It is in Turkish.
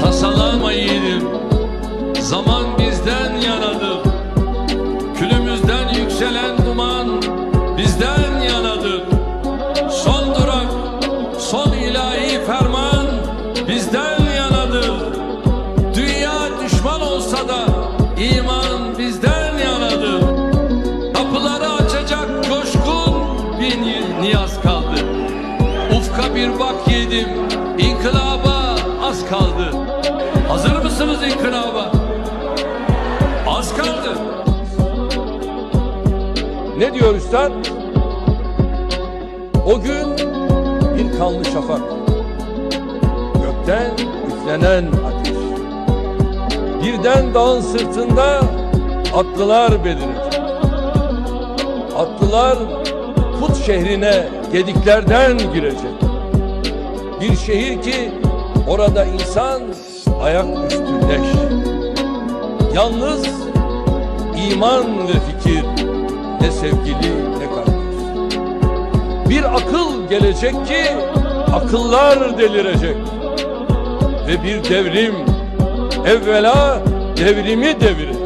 Tasalanma yiğidim Zaman bizden yanadır Külümüzden yükselen duman Bizden yanadır Son durak Son ilahi ferman Bizden yanadır Dünya düşman olsa da iman bizden yanadır Kapıları açacak coşkun bir ni- niyaz kaldı. Ufka bir bak yedim İnkılaba kaldı Hazır mısınız inkılaba? Az kaldı Ne diyor üstad? O gün bir kanlı şafak. Gökten üflenen ateş. Birden dağın sırtında atlılar belirecek. Atlılar Put şehrine gediklerden girecek. Bir şehir ki orada insan ayaküstü leş. Yalnız iman ve fikir ne sevgili ne kardeş. Bir akıl gelecek ki akıllar delirecek. Ve bir devrim evvela devrimi devirecek.